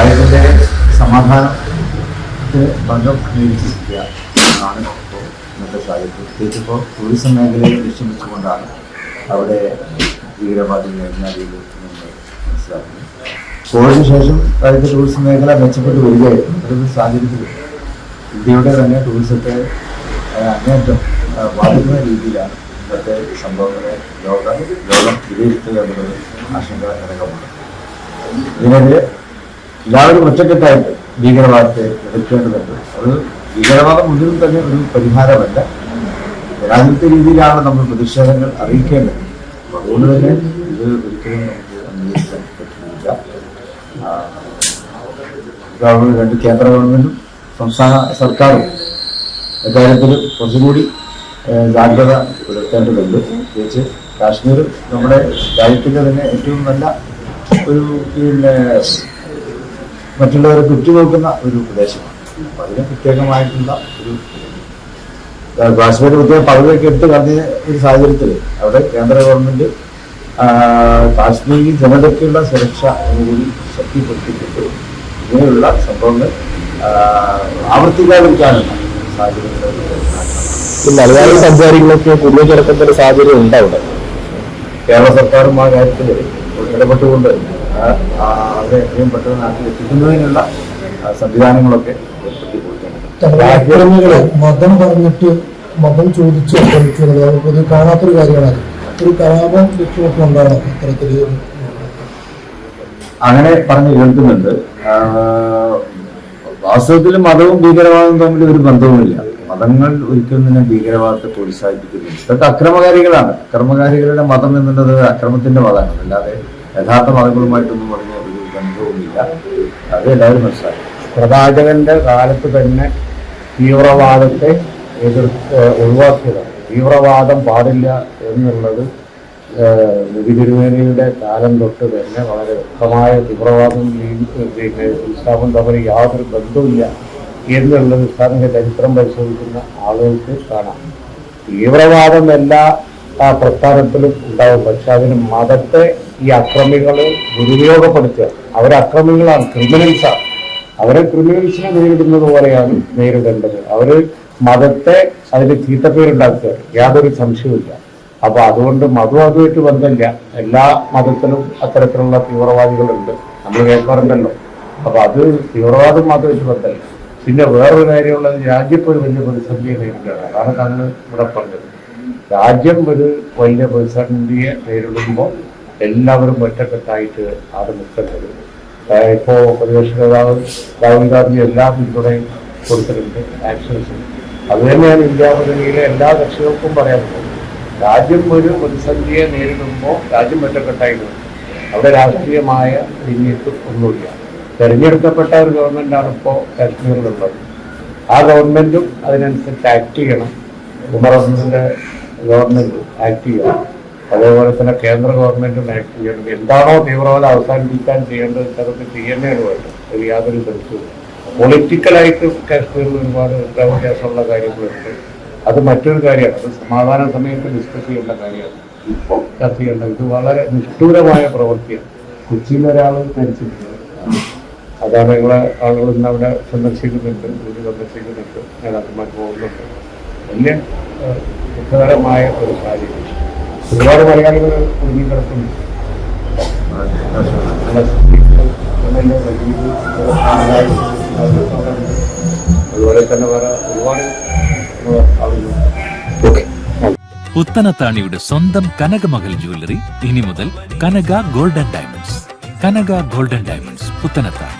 രാജ്യത്തിന്റെ സമാധാനത്തിന് ഭംഗം നിരീക്ഷിക്കുക എന്നാണ് ഇപ്പോൾ ഇന്നത്തെ സാഹചര്യം. പ്രത്യേകിച്ച് ഇപ്പോൾ ടൂറിസം മേഖലയെ ലക്ഷ്യം വെച്ചുകൊണ്ടാണ് അവിടെ ഭീകരവാദികൾ എന്ന് മനസ്സിലാക്കുന്നത് കോവിഡിന് ശേഷം അതായത് ടൂറിസം മേഖല മെച്ചപ്പെട്ട് വരികയായിരുന്നു. അതൊരു സാഹചര്യത്തിൽ ഇന്ത്യയുടെ തന്നെ ടൂറിസത്തെ അങ്ങേറ്റം ബാധിക്കുന്ന രീതിയിലാണ് ഇന്നത്തെ സംഭവങ്ങളെ ലോക ലോകം വിലയിരുത്തുക എന്നുള്ളത് ആശങ്കാജനകമാണ്. ഇതിനെതിരെ എല്ലാവരും ഒറ്റക്കെട്ടായിട്ട് ഭീകരവാദത്തെ എതിർക്കേണ്ടതുണ്ട് അത് ഭീകരവാദം മുഴുവൻ തന്നെ ഒരു പരിഹാരമല്ല. ജനാധിപത്യ രീതിയിലാണ് നമ്മൾ പ്രതിഷേധങ്ങൾ അറിയിക്കേണ്ടത്. അതുകൊണ്ട് തന്നെ ഇത് ഒരിക്കലും അംഗീകരിക്കാൻ പറ്റുന്നില്ല. ഗവൺമെന്റ് രണ്ട് കേന്ദ്ര ഗവൺമെന്റും സംസ്ഥാന സർക്കാരും ഇക്കാര്യത്തിൽ കുറച്ചുകൂടി ജാഗ്രത പുലർത്തേണ്ടതുണ്ട്. പ്രത്യേകിച്ച് കാശ്മീർ നമ്മുടെ രാജ്യത്തിന്റെ തന്നെ ഏറ്റവും നല്ല ഒരു പിന്നെ മറ്റുള്ളവരെ തുറ്റുനോക്കുന്ന ഒരു പ്രദേശമാണ് അതിന് പ്രത്യേകമായിട്ടുള്ള ഒരു കാശ്മീർ പ്രത്യേക പദവിയൊക്കെ എടുത്ത് കളഞ്ഞ ഒരു സാഹചര്യത്തിൽ അവിടെ കേന്ദ്ര ഗവൺമെന്റ് കാശ്മീരി ജനതയ്ക്കുള്ള സുരക്ഷ എന്നുകൂടി ശക്തിപ്പെടുത്തിയിട്ടുണ്ട് ഇങ്ങനെയുള്ള സംഭവങ്ങൾ ആവർത്തിക്കാതിരിക്കാനുള്ള സാഹചര്യം മലയാളി സഞ്ചാരികളൊക്കെ കുടിയേറ്റത്തിന്റെ സാഹചര്യം ഉണ്ട് അവിടെ. കേരള സർക്കാരും ആ കാര്യത്തിൽ ഇടപെട്ടുകൊണ്ട് അവരെ എത്രയും പെട്ടെന്ന് നാട്ടിൽ എത്തിക്കുന്നതിനുള്ള സംവിധാനങ്ങളൊക്കെ ഏർപ്പെടുത്തി കൊടുക്കേണ്ടത് മതം പറഞ്ഞിട്ട് മതം ചോദിച്ച് പൊതുവെ കാണാത്തൊരു കാര്യമാണ്. ഒരു കലാപം ലക്ഷ്യമൊക്കെ ഇത്തരത്തിൽ അങ്ങനെ പറഞ്ഞു കേൾക്കുന്നുണ്ട്. വാസ്തവത്തിൽ മതവും ഭീകരവാദവും തമ്മിൽ ഒരു ബന്ധവുമില്ല. മതങ്ങൾ ഒരിക്കലും തന്നെ ഭീകരവാദത്തെ പ്രോത്സാഹിപ്പിക്കുന്നില്ല. ഇതൊക്കെ അക്രമകാരികളാണ്. അക്രമകാരികളുടെ മതം എന്നുള്ളത് അക്രമത്തിന്റെ മതമാണ്. അല്ലാതെ യഥാർത്ഥ മതങ്ങളുമായിട്ടൊന്നും പറഞ്ഞ ഒരു ബന്ധവുമില്ല. അത് എല്ലാവരും മനസ്സിലാക്കും പ്രവാചകന്റെ കാലത്ത് തന്നെ തീവ്രവാദത്തെ എതിർ ഒഴിവാക്കിയതാണ്. തീവ്രവാദം പാടില്ല എന്നുള്ളത് ഏഹ് നബിതിരുവേനിയുടെ കാലം തൊട്ട് തന്നെ വളരെ വ്യക്തമായ തീവ്രവാദം പിന്നെ ഇസ്ലാമും തമ്മിൽ യാതൊരു ബന്ധവുമില്ല. എന്നുള്ളത് ഇസ്ലാമിക ചരിത്രം പരിശോധിക്കുന്ന ആളുകൾക്ക് കാണാം. തീവ്രവാദം എല്ലാ പ്രസ്ഥാനത്തിലും ഉണ്ടാവും. പക്ഷെ അതിന് മതത്തെ ഈ അക്രമികൾ ദുരുപയോഗപ്പെടുത്തുക. അവരക്രമികളാണ് ക്രിമിനൽസാണ് അവരെ ക്രിമിനൽസിനെ നേരിടുന്നത് പോലെയാണ് നേരിടേണ്ടത്. അവർ മതത്തെ അതിന് ചീത്തപ്പേരുണ്ടാക്കുക. യാതൊരു സംശയവുമില്ല. അപ്പോൾ അതുകൊണ്ട് മതം അതുമായിട്ട് ബന്ധമില്ല. എല്ലാ മതത്തിലും അത്തരത്തിലുള്ള തീവ്രവാദികളുണ്ട്. നമ്മൾ കേൾക്കാറുണ്ടല്ലോ. അപ്പൊ അത് തീവ്രവാദം മാത്രമായിട്ട് ബന്ധമില്ല. പിന്നെ വേറൊരു കാര്യമുള്ളത് രാജ്യം ഒരു വലിയ പ്രതിസന്ധിയെ നേരിടുകയാണ്. അതാണ് താങ്കൾ ഇവിടെ പറഞ്ഞത്. രാജ്യം ഒരു വലിയ പ്രതിസന്ധിയെ നേരിടുമ്പോൾ എല്ലാവരും ഒറ്റക്കെട്ടായിട്ട് അത് നിൽക്കേണ്ടത്. ഇപ്പോൾ ഇപ്പോ പ്രതിപക്ഷ നേതാവ് രാഹുൽ ഗാന്ധി എല്ലാ പിന്തുണയും കൊടുത്തിട്ടുണ്ട് ആക്ഷൻസും. അത് തന്നെയാണ് ഇന്ത്യ മുന്നണിയിലെ എല്ലാ കക്ഷികൾക്കും പറയാൻ പോകുന്നത്. രാജ്യം ഒരു പ്രതിസന്ധിയെ നേരിടുമ്പോൾ രാജ്യം ഒറ്റക്കെട്ടായി അവിടെ രാഷ്ട്രീയമായ പിന്നീട്ട് ഒന്നുമില്ല. തെരഞ്ഞെടുക്കപ്പെട്ട ഒരു ഗവൺമെന്റാണ് ഇപ്പോൾ കാശ്മീരിലുള്ളത്. ആ ഗവൺമെന്റും അതിനനുസരിച്ച് ആക്ട് ചെയ്യണം. ഉമർ അബ്ദുലിന്റെ ഗവൺമെന്റ് ആക്ട് ചെയ്യണം. അതേപോലെ തന്നെ കേന്ദ്ര ഗവൺമെന്റും ആക്ട് ചെയ്യണം. എന്താണോ തീവ്രവാദം അവസാനിപ്പിക്കാൻ ചെയ്യേണ്ടത് ഇത്തരത്തിൽ ചെയ്യുന്നതാണ് വേണ്ടത്. അത് യാതൊരു തരത്തിലും പൊളിറ്റിക്കലായിട്ട് കാശ്മീരിൽ ഒരുപാട് വ്യത്യാസമുള്ള കാര്യങ്ങളുണ്ട്. അത് മറ്റൊരു കാര്യമാണ്. അത് സമാധാന സമയത്ത് ഡിസ്കസ് ചെയ്യേണ്ട കാര്യമാണ്. ഇപ്പോൾ ചർച്ച ചെയ്യേണ്ട ഇത് വളരെ നിഷ്ഠൂരമായ പ്രവൃത്തിയാണ്. കൊച്ചിയിൽ ഒരാൾ മരിച്ചിട്ടുണ്ട്. നിങ്ങളെ ആളുകൾ ഇന്ന് അവിടെ സന്ദർശിക്കുന്നുണ്ട് ഇത് സന്ദർശിക്കുന്നുണ്ട് നേതാക്കന്മാർ പോകുന്നുണ്ട്. വലിയ ദുഃഖകരമായ ഒരു സാഹചര്യം ഒരുപാട് മലയാളികൾ കുടുങ്ങി കിടക്കുന്നു. നല്ല എം.എൽ.എ. വക്കീൽ, ആളായി, അതുപോലെ തന്നെ വേറെ ഒരുപാട് ആളുകൾ. ഓക്കെ. പുത്തനത്താണിയുടെ സ്വന്തം കനകമകൽ ജ്വല്ലറി ഇനി മുതൽ Kanaka golden diamonds. Kanaka golden diamonds Puthanathani.